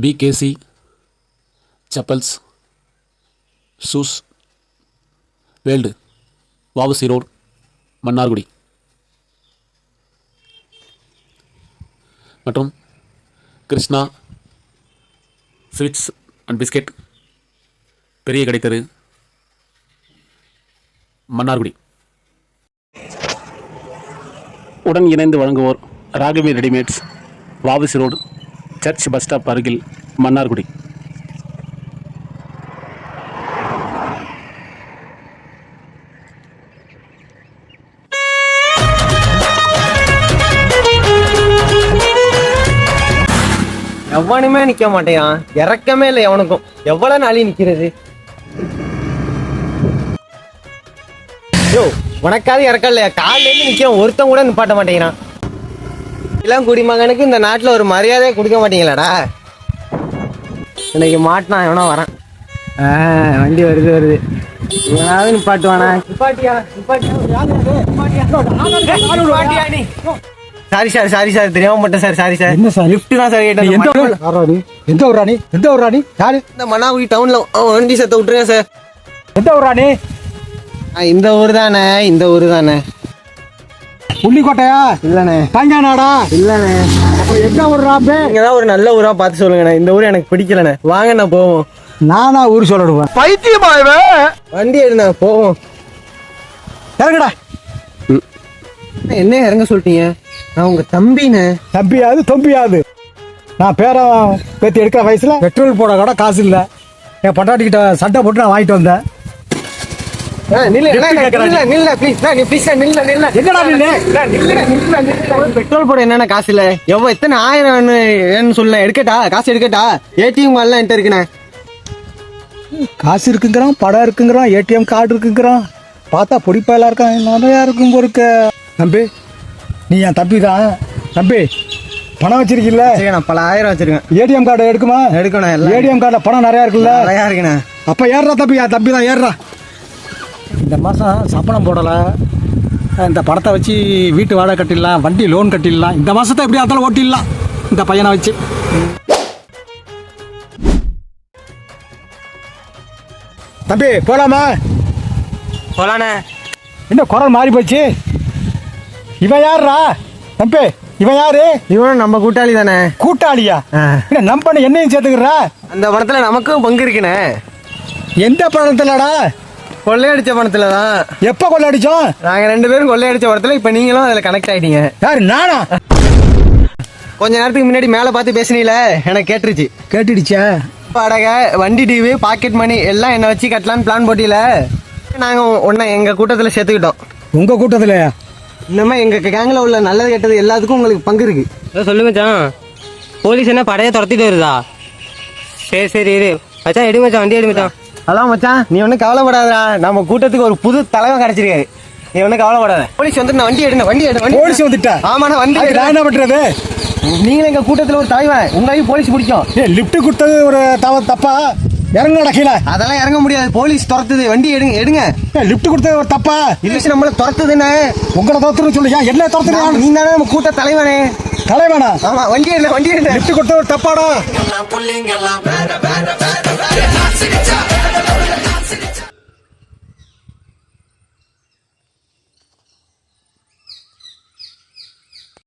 P K C chappals shoes world வாவசிரோர் Mannargudi மற்றும் Krishna sweets and biscuit பெரிய கிடைத்தது மன்னார்குடி உடன் இணைந்து வழங்குவோர் ராகவி ரெடிமேட்ஸ் வாவுசி ரோடு சர்ச் பஸ் ஸ்டாப் அருகில் மன்னார்குடி. எவனுமே நிக்க மாட்டேன் இறக்கமே இல்லை எவனுக்கும். எவ்வளவு நாளி நிக்கிறது? யோ உனக்காவது இறக்கம் இல்லையா? காலையில இருந்து ஒருத்தன் கூட நிப்பாட்ட மாட்டேங்கிறான். இளம் குடிமகனுக்கு இந்த நாட்டுல ஒரு மரியாதையை கொடுக்க மாட்டீங்களாடா? இன்னைக்கு மாட்டினா எவனோ வரேன். வண்டி வருது வருது. இவனாவது நிப்பாட்டுவானா? சாரி சார் சாரி சார் தெரியாம மட்டும் சார் சாரி சார் என்ன சார்? லிஃப்ட் தான் சார் கேட்டேன். எந்த? எந்த ஊர் ராணி எந்த ஊர் ராணி யாரு? இந்த மன்னாகுடி டவுன்ல வண்டி சத்த விட்டுருங்க சார் எந்த ஊர் ராணி இந்த ஊர் தானே இந்த ஊர் தானே. புள்ளிக்கோட்டையா? இல்லண்ணே. தங்கானாடா இல்லண்ணே. அப்ப எந்த ஊர் ராம்பே நீங்க தான் ஒரு நல்ல ஊரா பார்த்து சொல்லுங்கண்ணே. இந்த ஊர் எனக்கு பிடிக்கலண்ணே. வாங்கண்ணா போவோம். நானா ஊர் சொல்லிடுவேன். வண்டி எடுண்ணா போவோம். இறங்குடா. அண்ணா, என்ன இறங்க சொல்லிட்டீங்க? நான் உங்க தம்பிண்ணே. தம்பியாது தொம்பியாது. நான் பேரம் பேத்தி எடுக்கிற வயசுல பெட்ரோல் போட கூட காசு இல்லை. என் பொட்டாட்டிக்கிட்ட சட்டை போட்டு நான் வாங்கிட்டு வந்தேன். பெட்ரோல் போட என்னென்ன காசு இல்ல எவ்வளவு எத்தனை ஆயிரம் வேணும்னு சொல்ல எடுக்கட்டா காசு எடுக்கட்டா ஏடிஎம் எல்லாம் என்கிட்ட இருக்குண்ணே காசு இருக்குங்கிறான் படம் இருக்குங்கிறான் ஏடிஎம் கார்டு இருக்குங்கிறான் பார்த்தா பொடிப்பாயெல்லாம் இருக்கான் நிறையா இருக்கும் பொறுக்க தம்பி நீ என் தம்பி தான் தம்பி பணம் வச்சிருக்கீல்ல சரி நான் பல ஆயிரம் வச்சிருக்கேன் ஏடிஎம் கார்டு எடுக்குமா எடுக்கணும் ஏடிஎம் கார்டில் பணம் நிறையா இருக்குல்ல நிறையா இருக்குண்ணே அப்போ ஏறுறா தம்பி என் தம்பி தான் ஏறுறா இந்த மாதம் சம்பளம் போடலை. இந்த பணத்தை வச்சு வீட்டு வாடகை கட்டிடலாம் வண்டி லோன் கட்டிடலாம். இந்த மாதத்தை எப்படி இருந்தாலும் ஓட்டிடலாம். இந்த பையனை வச்சு. தம்பி போலாமா? போலாண்ணே. என்ன குரல் மாறி போச்சு? இவன் யாருடா தம்பி இவன் யாரு? இவனும் நம்ம கூட்டாளி தானே. கூட்டாளியா? என்ன நம்பன என்னையும் சேர்த்துக்கிறா? அந்த பணத்துல நமக்கும் பங்கு இருக்குண்ணே. எந்த பணத்துலடா கொள்ளையடிச்ச பணத்துல தான். எப்போ கொள்ளடிச்சோம் நாங்க ரெண்டு பேரும் கொள்ளையடிச்ச பணத்துல இப்ப நீங்களும் அதுல கனெக்ட் ஆயிட்டீங்க. யாரு நானா? கொஞ்ச நேரத்துக்கு முன்னாடி மேல பார்த்து பேசுனீல எனக்கு கேட்டுருச்சு. கேட்டுடுச்சா. வாடகை வண்டி டிவி பாக்கெட் மணி எல்லாம் என்ன வச்சு கட்டலான்னு பிளான் போட்டியில நாங்க உன்னை எங்க கூட்டத்துல சேர்த்துக்கிட்டோம். உங்க கூட்டத்துல இனிமே எங்க கேங்ல உள்ள நல்லது கெட்டது எல்லாத்துக்கும் உங்களுக்கு பங்கு இருக்கு. ஏதோ சொல்லு மச்சான். போலீஸ் என்ன படையை துரத்திட்டு வருதா? சரி சரி இரு. மச்சான் எடு மச்சான் வண்டி எடு மச்சான். ஹலோ மச்சான் நீ ஒன்றும் கவலைப்படாதடா. நம்ம கூட்டத்துக்கு ஒரு புது தலைவன் கிடைச்சிருக்காரு. நீ ஒன்றும் கவலைப்படாத. போலீஸ் வந்து நான் வண்டி எடுங்க வண்டி எடு வண்டி போலீஸ் வந்துட்டா? ஆமாண்ணா வண்டி. நான் என்ன பண்றது? நீங்களும் எங்க கூட்டத்துல ஒரு தலைவன் உங்களையும் போலீஸ் பிடிக்கும். ஏ லிஃப்ட் கொடுத்தது ஒரு தவ தப்பா? இறங்கடா கீழே. அதெல்லாம் இறங்க முடியாது போலீஸ் துரத்துது. வண்டி எடுங்க எடுங்க. லிஃப்ட் கொடுத்தது ஒரு தப்பா? இல்ல நம்மள துரத்துதுன்னு உங்களை தோத்துன்னு சொல்லியா என்ன தோத்துறியா நீ தானே நம்ம கூட்ட தலைவனே. தலைவனா? ஆமா வண்டி எடுங்க வண்டி எடுங்க. லிஃப்ட் கொடுத்தது ஒரு தப்பாடா?